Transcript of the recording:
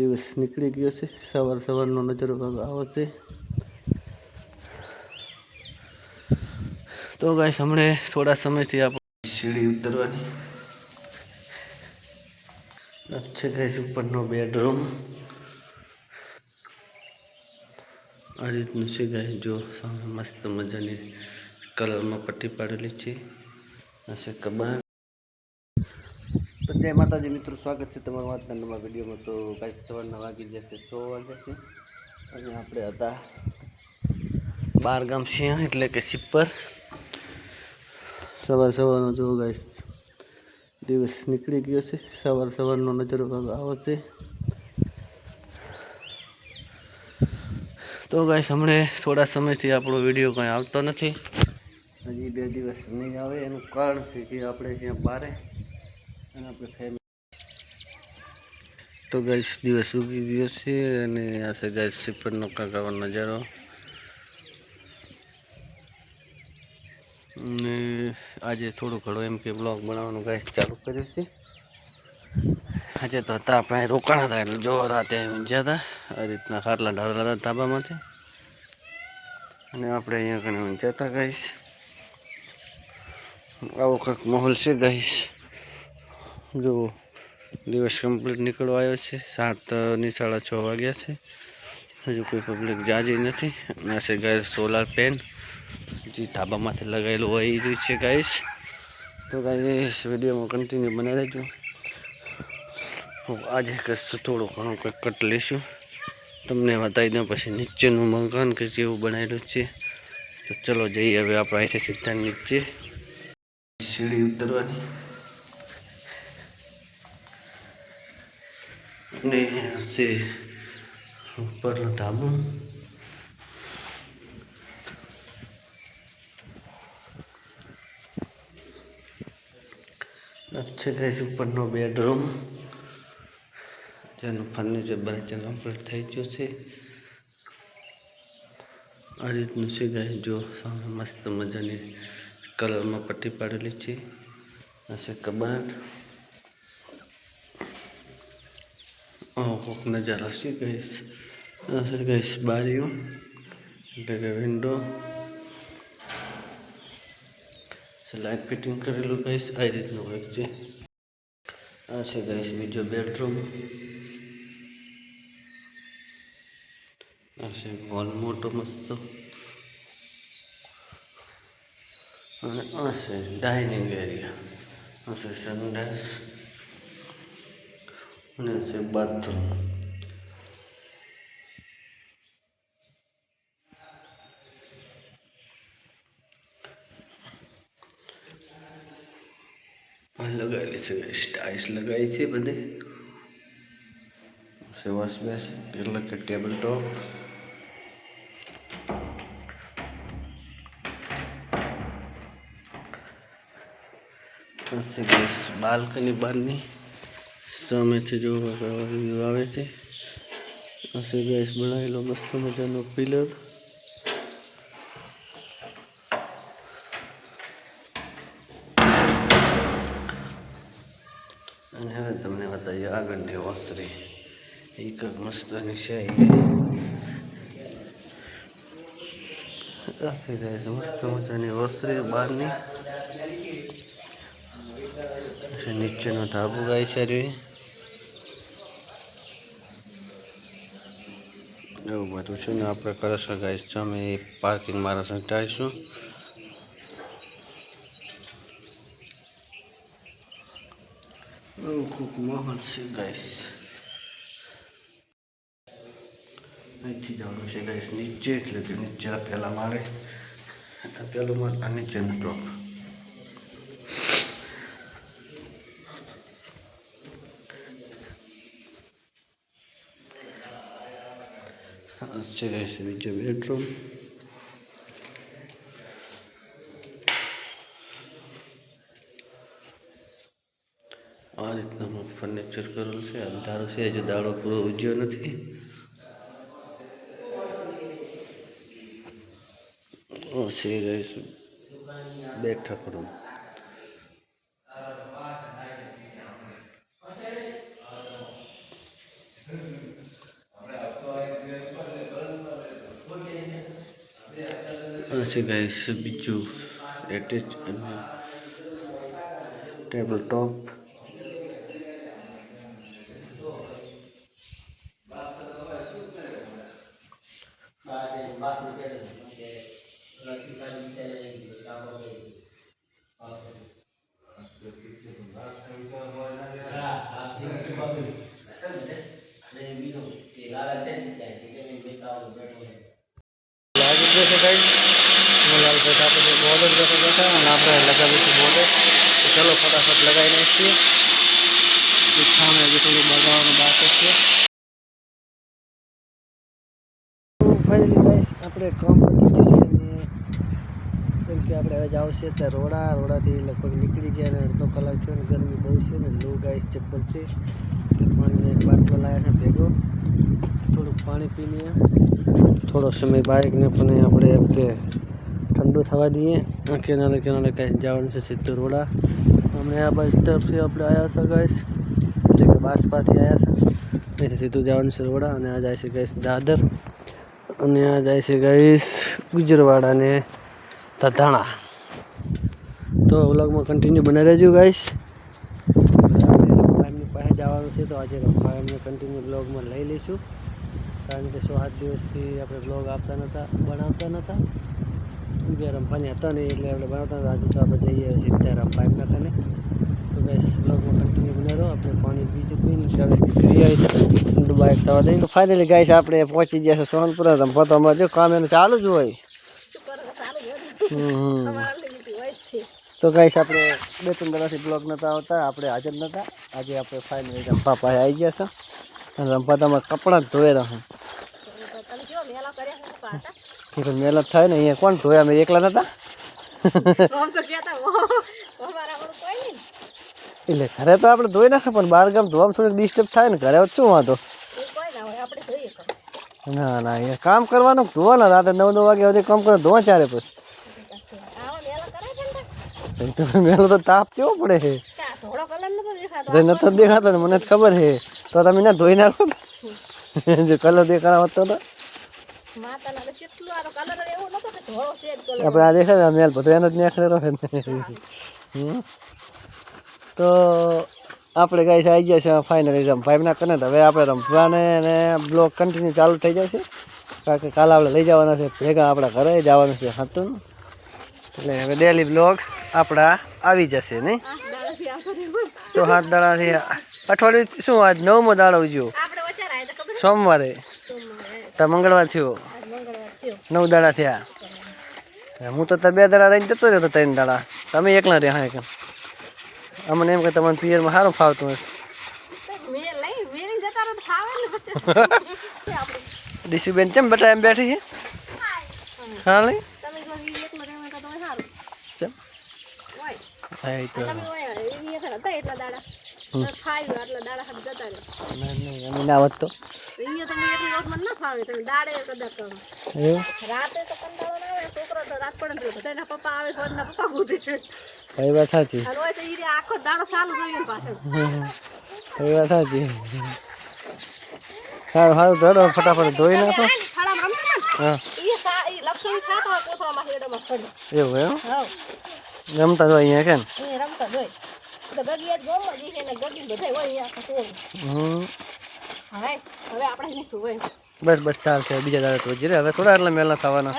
દિવસ નીકળી ગયો છે. સવાર સવારનો નજરો આવો છે તો ગાય હમણે થોડા સમયથી આપણે સીડી ઉતરવાની. છે ગાઈસ ઉપરનો બેડરૂમ. આ રીતનું છે ગાય જો મસ્ત મજાની કલરમાં પટ્ટી પાડેલી છે. હશે કબાટ. જય માતાજી, મિત્રો, સ્વાગત છે તમારું આજના નવા વિડીયોમાં. તો કાંઈ સવારના વાગી જશે સો વાગ્યા છે. અને આપણે હતા બાર ગામ સિંહ, એટલે કે સિપ્પર સવાર સવારનો જો ગાઈશ દિવસ નીકળી ગયો છે. સવાર સવારનો નજરો આવો છે. તો ગાઈશ હમણે થોડા સમયથી આપણો વીડિયો કંઈ આવતો નથી. હજી બે દિવસ નહીં આવે, એનું કારણ છે કે આપણે ત્યાં બારે અને આપણે ફેમિલી તો ગાઈસ દિવસ ઉગી ગયો છે અને આ છે ગાઈસ સિપરનો કાકાવાનો નજારો. અને આજે થોડું ઘણો એમ કે બ્લોગ બનાવવાનું ગાઈસ ચાલુ કર્યું છે. આજે તો હતા, આપણે રોકાણા હતા એટલે જો રાતે ઊંઝ્યા હતા. આ રીતના ખાટલા ઢારેલા હતા ધાબામાંથી. અને આપણે અહીંયા કણે ઊંઝ્યા હતા ગાઈશ આવો કંઈક માહોલ છે ગાઈશ જો દિવસ કમ્પ્લીટ નીકળવા આવ્યો છે. સાતની સાડા છ વાગ્યા છે. હજુ કોઈ પબ્લિક જાજી નથી. અને છે ગાય સોલાર પેન જે ધાબામાંથી લગાવેલું હોય એ છે ગાઈશ તો ગાઈશ વિડીયોમાં કન્ટિન્યુ બનાવી રહેજો. આજે કશું થોડું ઘણું કંઈક કટ લઈશું. તમને બતાવી દઉં પછી નીચેનું મકાન કે જેવું બનાવેલું છે. તો ચલો જઈએ હવે આપણે અહીંથી સીધા નીચે. સીડી ઉતરવાની. ને હશે ઉપરનો ધાબો. છે ગઈ ઉપરનો બેડરૂમ જેનું ફર્નિચર બનીચર કમ્પ્લીટ થઈ ગયું છે. આ રીતનું છે ગાય જો સામે મસ્ત મજાની કલરમાં પટ્ટી પાડેલી છે. હશે છે કબાટ કોક નજારા છે ગઈશ આ છે ગઈશ બારીઓ, એટલે કે વિન્ડો લાઇટ ફિટિંગ કરેલું ગઈશ આ રીતનું કંઈક છે. આ છે ગઈશ બીજો બેડરૂમ આ છે હોલ મોટો મસ્ત. અને આ છે ડાઇનિંગ એરિયા આ છે સંડાસ અને છે લગાવેલી છે ટાઇલ્સ લગાવી છે બધે. સેવાસ બેસ, એટલે કે ટેબલ ટોપ. બાલ્કની બહારની. સામેથી જો વ્યૂ આવે છે. હશે ગેસ બનાવેલો મસ્ત મજાનો પિલર અને હવે તમને બતાવીએ આગળની વસ્ત્રી એક મસ્ત છે. રાખી જાય છે મસ્ત મજાની વસ્ત્રી બહારની. નીચેનો ધાબુ ગાય છે. એવું બધું છે ને આપણે કરશું ગાઈશ સામે પાર્કિંગ મારા સંટાઈશું એવું ખૂબ મોહન છે ગાઈસ અહીંથી જવાનું છે ગાઈશ નીચે, એટલે કે નીચે પહેલાં મારે પહેલું મારે નીચેનો ટોપ છે બીજો બેડરૂમ આ રીતના ફર્નિચર કરેલું છે. અંધારો છે, હજુ દાડો પૂરો ઉજ્યો નથી. છે બેઠક રૂમ આ છે ગાઈસ બીજું એટેચ અને ટેબલ ટોપ લાગી ગયો છે ગાઈસ મોલાલ બેઠા પછી બોર્ડર બેઠા બેઠા અને આપણે લગાવીશું બોર્ડર તો ચલો ફટાફટ લગાવી નાખીએ સામે હજી થોડું બગાવવાનું બાકી છે ફાઇનલી ગાઈસ આપણે કામ પતી ગયું છે અને કેમ કે આપણે હવે જાવ છે ત્યાં રોડા રોડાથી લગભગ નીકળી ગયા અને અડધો કલાક થયો અને ગરમી બહુ છે ને લો ગાઈસ ચપ્પલ છે એટલે પાણીનો એક બાટલો લાવ્યા છે ભેગો થોડુંક પાણી પી લઈએ થોડો સમય બાઇકને પણ આપણે એમ કે ઠંડુ થવા દઈએ. કિનારે કિનારે કાંઈ જવાનું છે સીધું રોડા અમને આ બાજુ તરફથી આપણે આવ્યા હતા ગાઈસ એટલે કે બાસપાથી આવ્યા છે. અહીંથી સીધું જવાનું છે રોડા અને આ જાય છે ગાઈસ દાદર. અને આ જાય છે ગાઈસ ગુજરવાડા ને તધાણા. તો વ્લોગમાં કન્ટિન્યુ બને રહેજો ગાઈસ એમની પાસે જવાનું છે તો આજે એમને કન્ટિન્યુ બ્લોગમાં લઈ લઈશું. કારણ કે સો સાત દિવસથી આપણે બ્લોગ આપતા નહોતા બનાવતા નહોતા રમવાની હતા નહીં એટલે આપણે બનાવતા હતા. તો આપણે જઈએ સીધા રમવા એમના ખાને તો ગાઈસ બ્લોગમાં કન્ટિન્યુ બને રહો. આપણે પાણી બીજું પીને ચાલે બાઇક થવા દઈએ. તો ફાઇનલી ગાઈસ આપણે પહોંચી ગયા છે સોનપુરા. રમવા તો અમારે જો, કામ એનું ચાલુ જ હોય. તો ગાઈસ આપણે બે ત્રણ દાડાથી બ્લોગ નહોતા આવતા. આપણે હાજર નહોતા આજે આપણે ફાઇનલી રંપા પાસે આવી ગયા છે. રંપા તો અમારે કપડાં રહ્યા કે તો મહેનત થાય ને અહીંયા કોણ ધોયા? અમે એકલા નતા? એટલે ઘરે તો આપણે ધોઈ નાખે પણ બહાર ગામ ધોવામાં થોડીક ડિસ્ટર્બ થાય ને ઘરે શું વાંધો? ના ના એ કામ કરવાનું ધોવાના? રાતે નવ નવ વાગે સુધી કામ કરો ધોવા ચારે પછી. મેલો તો. તાપ કેવો પડે છે? નતો દેખાતો. ને મને ખબર છે. તો તમે ના ધોઈ નાખો જો કલર દેખાડા હતો તો. આપણે આ દેખાય ને મેલ બધો એનો જ નીકળેલો છે ને. તો આપણે ગાઈસ આવી ગયા છે ફાઇનલી રમ ભાઈના કને તો હવે આપણે રમવાને એને બ્લોક કન્ટિન્યુ ચાલુ થઈ જશે કારણ કે કાલે આપણે લઈ જવાના છે ભેગા આપણા ઘરે જવાનું છે હતું એટલે હવે ડેલી બ્લોગ આપણા આવી જશે નહીં? તો હાથ દાડાથી અઠવાડિયું શું આજ નવમો દાડો ઉજ્યો? સોમવારે. તો મંગળવાર થયો. નવ દાડા થયા. હું તો બે દાડા રહીને જતો રહ્યો તો ત્રણ દાડા. તમે એકલા રહ્યા હા કેમ અમને એમ કે તમને પિયરમાં સારું ફાવતું હશે. ડીસીબેન કેમ બેટા એમ બેઠી છે? હા લઈ. ચમ? હા એ તો ના નહીં અમે ના આવત તો. ગોતે વાત સાચી. આખો દાડો ચાલુ જોઈએ પાછળ. એ વાત સાચી. સારું સારું ધોડો ફટાફટ ધોઈ નાખો. એવું એમ? રમતા જો અહીંયા કેમ રમતા જોઈ. ગગી જ ગોમ જ છે ને ગગી બધા હોય અહીંયા આખા હમ. હવે હવે આપણે નહીં હોય? બસ બસ ચાલશે. બીજા દાડે તો જઈએ હવે થોડા એટલે મેલા થવાના.